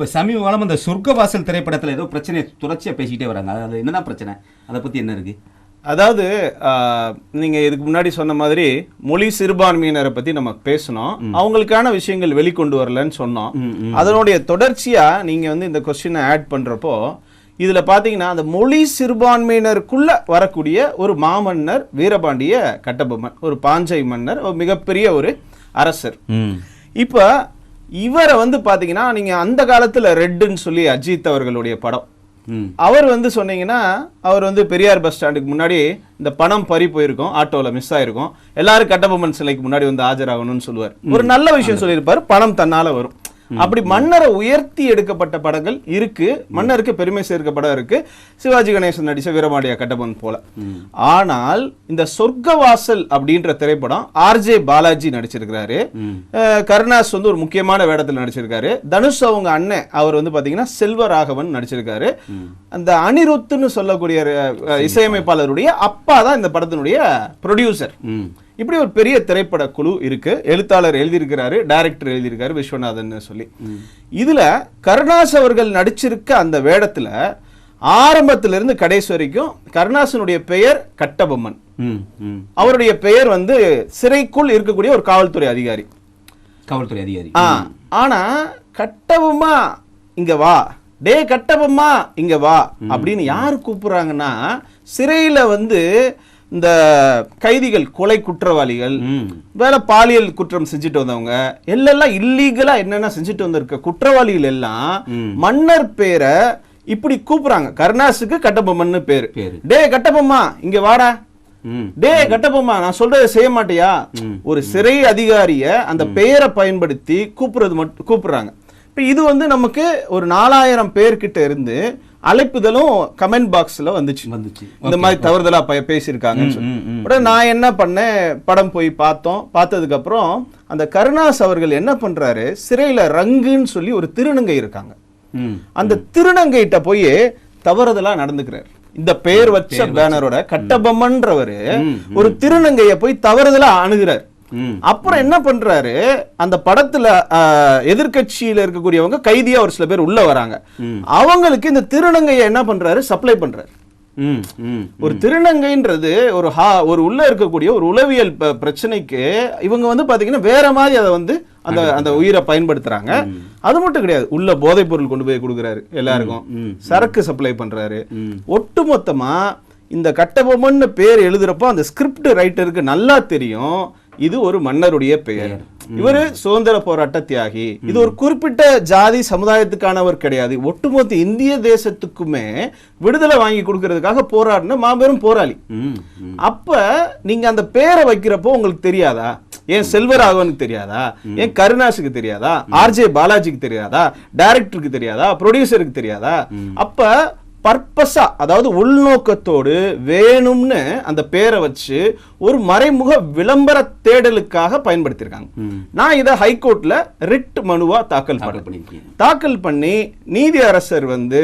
இப்போ சமீப காலம் அந்த சொர்க்கவாசல் திரைப்படத்தில் ஏதோ பிரச்சனை தொடர்ச்சியாக பேசிக்கிட்டே வராங்க. அது என்னதான் பிரச்சனை? அதை பற்றி என்ன இருக்கு? அதாவது ஆஹ், நீங்க இதுக்கு முன்னாடி சொன்ன மாதிரி மொழி சிறுபான்மையினரை பத்தி நம்ம பேசணும் அவங்களுக்கான விஷயங்கள் வெளிக்கொண்டு வரலன்னு சொன்னோம். அதனுடைய தொடர்ச்சியா நீங்க வந்து இந்த கொஸ்டினை ஆட் பண்றப்போ இதுல பாத்தீங்கன்னா அந்த மொழி சிறுபான்மையினருக்குள்ள வரக்கூடிய ஒரு மாமன்னர் வீரபாண்டிய கட்டபொம்மன் ஒரு பாஞ்சை மன்னர் ஒரு மிகப்பெரிய ஒரு அரசர். இப்ப இவரை வந்து பாத்தீங்கன்னா நீங்க அந்த காலத்துல ரெட்டுன்னு சொல்லி அஜித் அவர்களுடைய படம். அவர் வந்து சொன்னீங்கன்னா அவர் வந்து பெரியார் பஸ் ஸ்டாண்டுக்கு முன்னாடி இந்த பணம் பறி போயிருக்கும் ஆட்டோல மிஸ் ஆயிருக்கும். எல்லாரும் கட்டபொம்மன் சிலைக்கு முன்னாடி வந்து ஆஜராகணும்னு சொல்லுவார். ஒரு நல்ல விஷயம் சொல்லியிருப்பாரு பணம் தன்னால வரும். அப்படி மன்னரை உயர்த்தி எடுக்கப்பட்ட படங்கள் இருக்கு. மன்னருக்கு பெருமை சேர்க்க படம் இருக்கு. சிவாஜி கணேசன் நடிச்ச வீரமாடியா கட்டபொம்மன் போல. ஆனால் இந்த சொர்க்கவாசல் அப்படின்ற திரைப்படம் ஆர்ஜே பாலாஜி நடிச்சிருக்கிறாரு. கருணாஸ் வந்து ஒரு முக்கியமான வேடத்தில் நடிச்சிருக்காரு. தனுஷ் அவங்க அண்ணன் அவர் வந்து பாத்தீங்கன்னா செல்வராகவன் நடிச்சிருக்காரு. அந்த அனிருத்துன்னு சொல்லக்கூடிய இசையமைப்பாளருடைய அப்பா தான் இந்த படத்தினுடைய ப்ரொடியூசர் இப்படி ஒரு பெரிய திரைப்பட குழு இருக்கு. எழுத்தாளர் எழுதியிருக்கிறாரு டைரக்டர் எழுதியிருக்காரு விஸ்வநாதன் சொல்லி. இதுல கருணாஸ் அவர்கள் நடிச்சிருக்க அந்த வேடத்துல ஆரம்பத்துல இருந்து கடைசி வரைக்கும் கருணாசனுடைய பெயர் கட்டபொம்மன். அவருடைய பெயர் வந்து சிறைக்குள் இருக்கக்கூடிய ஒரு காவல்துறை அதிகாரி. காவல்துறை அதிகாரி. ஆனா கட்டபொம்மா இங்க வா. டே கட்டபொம்மா இங்க வா. அப்படின்னு யாரு கூப்பிடுறாங்கன்னா சிறையில வந்து இந்த கைதிகள் கொலை குற்றவாளிகள் வேலை பாலியல் குற்றம் செஞ்சுட்டு வந்தவங்க எல்லாம் இல்லீகலா என்னென்ன செஞ்சுட்டு வந்திருக்க குற்றவாளிகள் எல்லாம் மன்னர் பேரை இப்படி கூப்பிடுறாங்க கருணாஸுக்கு கட்டபொம்மன்னு பேரு. டே கட்டபொம்மா இங்க வாடா. டே கட்டபொம்மா நான் சொல்றதை செய்ய மாட்டியா? ஒரு சிறை அதிகாரிய அந்த பெயரை பயன்படுத்தி கூப்பிடுறது மட்டும் கூப்பிடுறாங்க இப்ப இது வந்து நமக்கு ஒரு நாலாயிரம் பேர்கிட்ட இருந்து அழைப்புதலும் கமெண்ட் பாக்ஸ்ல வந்துச்சு. வந்துச்சு. இந்த மாதிரி தவறுதலா பேசியிருக்காங்கன்னு சொல்லி. உடனே நான் என்ன பண்ணேன்? படம் போய் பார்த்தோம். பார்த்ததுக்கு அப்புறம் அந்த கருணாஸ் அவர்கள் என்ன பண்றாரு? சிறையில ரங்குன்னு சொல்லி ஒரு திருநங்கை இருக்காங்க. அந்த திருநங்கைகிட்ட போய் தவறுதலா நடந்துக்கிறார். இந்த பேர் வச்ச பேனரோட கட்டபொம்மன்றவரு ஒரு திருநங்கைய போய் தவறுதலா அணுகிறார். அப்புறம் என்ன பண்றாரு? அந்த படத்துல ஆஹ், எதிர்க்கட்சியில இருக்கக்கூடியவங்க கைதியா ஒரு சில பேர் உள்ள வராங்க. அவங்களுக்கு இந்த திருநங்கையை என்ன பண்றாரு? சப்ளை பண்றாரு. ஒரு திருநங்கைன்றது ஒரு ஹா ஒரு உள்ள இருக்கக்கூடிய ஒரு உளவியல் பிரச்சனைக்கு இவங்க வந்து பாத்தீங்கன்னா வேற மாதிரி அதை வந்து அந்த அந்த உயிரை பயன்படுத்துறாங்க. அது மட்டும் கிடையாது. உள்ள போதைப் பொருள் கொண்டு போய் கொடுக்குறாரு எல்லாருக்கும். சரக்கு சப்ளை பண்றாரு. ஒட்டுமொத்தமா இந்த கட்டபொம்மன்னு பேர் எழுதுறப்போ அந்த ஸ்கிரிப்ட் ரைட்டருக்கு நல்லா தெரியும். இது ஒரு மன்னருடைய பெயர். இவரு சுதந்திர போராட்ட தியாகி. இது ஒரு குறிப்பிட்ட ஜாதி சமுதாயத்துக்கானவர் கிடையாது. ஒட்டுமொத்த இந்திய தேசத்துக்குமே விடுதலை வாங்கி கொடுக்கறதுக்காக போராடின மாபெரும் போராளி. அப்ப நீங்க அந்த பேரை வைக்கிறப்போ உங்களுக்கு தெரியாதா? ஏன் செல்வராகவனுக்கு தெரியாதா? ஏன் கருணாஸுக்கு தெரியாதா? ஆர்ஜே பாலாஜிக்கு தெரியாதா? டைரக்டருக்கு தெரியாதா? ப்ரொடியூசருக்கு தெரியாதா? அப்ப பர்பஸா அதாவது உள்நோக்கத்தோடு வேணும்னு அந்த பேரை வச்சு ஒரு மறைமுக விளம்பர தேடலுக்காக பயன்படுத்தியிருக்காங்க. நான் இதை ஹைகோர்ட்ல ரிட் மனுவா தாக்கல் பண்ணிருக்கீங்க தாக்கல் பண்ணி நீதி அரசர் வந்து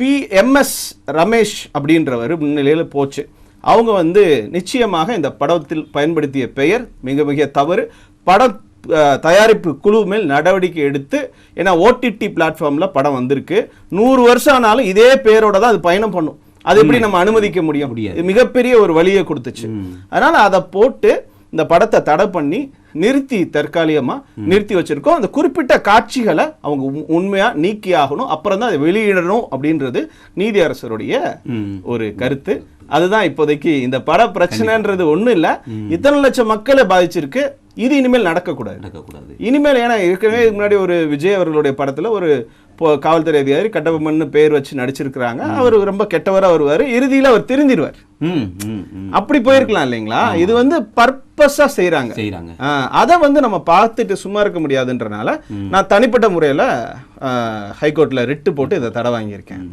பி. எம்எஸ் ரமேஷ் அப்படின்றவர் முன்னிலையில் போச்சு. அவங்க வந்து நிச்சயமாக இந்த படத்தில் பயன்படுத்திய பெயர் மிக மிக தவறு. பட அஹ், தயாரிப்பு குழு மேல் நடவடிக்கை எடுத்து ஏன்னா ஓடிடி பிளாட்ஃபார்ம்ல படம் வந்திருக்கு. நூறு வருஷம் ஆனாலும் இதே பேரோட தான் அது பயணம் பண்ணும். அது எப்படி நம்ம அனுமதிக்க முடியும்? முடியாது. மிகப்பெரிய ஒரு வழியை கொடுத்துச்சு. அதனால அதை போட்டு இந்த படத்தை தடை பண்ணி நிறுத்தி தற்காலிகமா நிறுத்தி வச்சிருக்கோம். அந்த குறிப்பிட்ட காட்சிகளை அவங்க உண்- உண்மையா நீக்கி ஆகணும் அப்புறம் தான் அதை வெளியிடணும் அப்படின்றது நீதி அரசருடைய ஒரு கருத்து. அதுதான் இப்போதைக்கு இந்த பட பிரச்சனைன்றது ஒண்ணும் இல்ல இத்தனை லட்சம் மக்களை பாதிச்சிருக்கு. இது இனிமேல் நடக்கக்கூடாது. நடக்கக்கூடாது. இனிமேல் ஏன்னா ஏற்கனவே இதுக்கு முன்னாடி ஒரு விஜய் அவர்களுடைய படத்துல ஒரு காவல்துறை அதிகாரி கட்டபொம்மன்னு பேர் வச்சு நடிச்சிருக்கிறாங்க. அவர் ரொம்ப கெட்டவரா வருவாரு. இறுதியில அவர் திருந்திடுவார் அப்படி போயிருக்கலாம் இல்லைங்களா? இது வந்து பர்பஸா செய்றாங்க. செய்கிறாங்க அதை வந்து நம்ம பார்த்துட்டு சும்மா இருக்க முடியாதுன்றனால நான் தனிப்பட்ட முறையில ஹைகோர்ட்ல ரிட்டு போட்டு இதை தடை வாங்கியிருக்கேன்.